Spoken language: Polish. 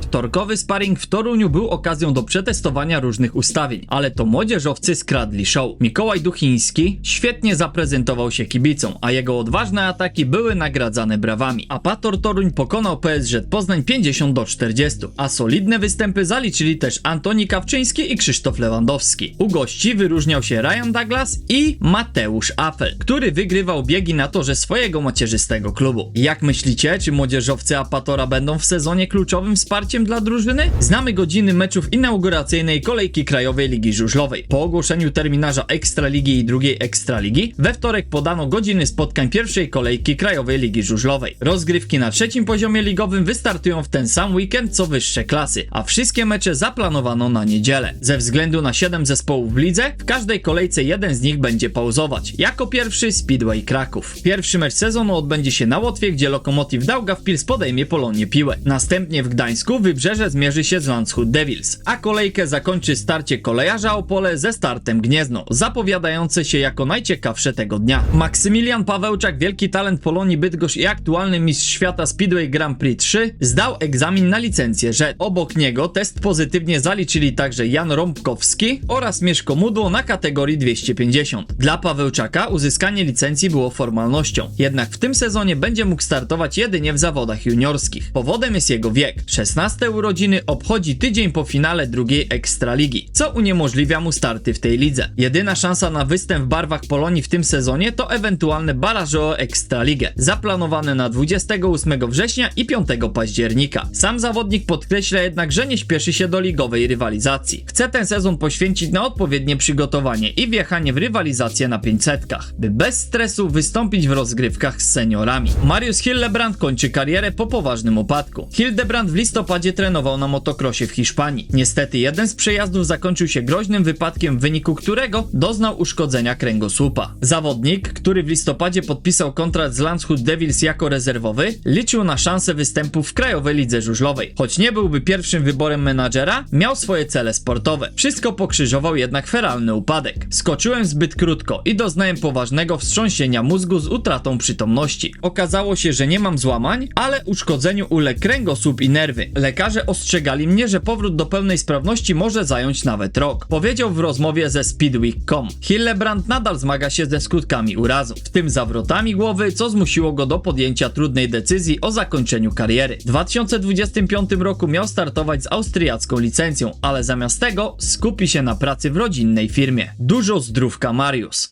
Wtorkowy sparring w Toruniu był okazją do przetestowania różnych ustawień, ale to młodzieżowcy skradli show. Mikołaj Duchiński świetnie zaprezentował się kibicom, a jego odważne ataki były nagradzane brawami. Apator Toruń pokonał PSZ Poznań 50 do 40, a solidne występy zaliczyli też Antoni Kawczyński i Krzysztof Lewandowski. U gości wyróżniał się Ryan Douglas i Mateusz Affel, który wygrywał biegi na torze swojego macierzystego klubu. Jak myślicie, czy młodzieżowcy Apatora będą w sezonie kluczowym wsparciem dla drużyny? Znamy godziny meczów inauguracyjnej kolejki Krajowej Ligi Żużlowej. Po ogłoszeniu terminarza Ekstraligi i drugiej Ekstraligi, we wtorek podano godziny spotkań pierwszej kolejki Krajowej Ligi Żużlowej. Rozgrywki na trzecim poziomie ligowym wystartują w ten sam weekend co wyższe klasy, a wszystkie mecze zaplanowano na niedzielę. Ze względu na 7 zespołów w lidze, w każdej kolejce jeden z nich będzie pauzować. Jako pierwszy Speedway Kraków. Pierwszy mecz sezonu odbędzie się na Łotwie, gdzie Lokomotiv Daugavpils podejmie Polonię Piłę. Następnie w Gdańsku Wybrzeże zmierzy się z Landshut Devils, a kolejkę zakończy starcie kolejarza Opole ze startem Gniezno, zapowiadające się jako najciekawsze tego dnia. Maksymilian Pawełczak, wielki talent Polonii Bydgoszcz i aktualny mistrz świata Speedway Grand Prix 3, zdał egzamin na licencję że Obok niego test pozytywnie zaliczyli także Jan Rąbkowski oraz Mieszko Mudło na kategorii 250. Dla Pawełczaka uzyskanie licencji było formalnością, jednak w tym sezonie będzie mógł startować jedynie w zawodach juniorskich. Powodem jest jego wiek. 16 urodziny obchodzi tydzień po finale drugiej Ekstraligi, co uniemożliwia mu starty w tej lidze. Jedyna szansa na występ w barwach Polonii w tym sezonie to ewentualne baraże o Ekstraligę, zaplanowane na 28 września i 5 października. Sam zawodnik podkreśla jednak, że nie śpieszy się do ligowej rywalizacji. Chce ten sezon poświęcić na odpowiednie przygotowanie i wjechanie w rywalizację na 500, by bez stresu wystąpić w rozgrywkach z seniorami. Mariusz Hildebrand kończy karierę po poważnym upadku. Hildebrand w listopadzie trenował na motocrossie w Hiszpanii. Niestety jeden z przejazdów zakończył się groźnym wypadkiem, w wyniku którego doznał uszkodzenia kręgosłupa. Zawodnik, który w listopadzie podpisał kontrakt z Landshut Devils jako rezerwowy, liczył na szansę występu w Krajowej Lidze Żużlowej. Choć nie byłby pierwszym wyborem menadżera, miał swoje cele sportowe. Wszystko pokrzyżował jednak feralny upadek. Skoczyłem zbyt krótko i doznałem poważnego wstrząsienia mózgu z utratą przytomności. Okazało się, że nie mam złamań, ale uszkodzeniu uległ kręgosłup i nerwy. Lekarze ostrzegali mnie, że powrót do pełnej sprawności może zająć nawet rok. Powiedział w rozmowie ze Speedweek.com. Hillebrand nadal zmaga się ze skutkami urazu, w tym zawrotami głowy, co zmusiło go do podjęcia trudnej decyzji o zakończeniu kariery. W 2025 roku miał startować z austriacką licencją, ale zamiast tego skupi się na pracy w rodzinnej firmie. Dużo zdrówka Mariusz.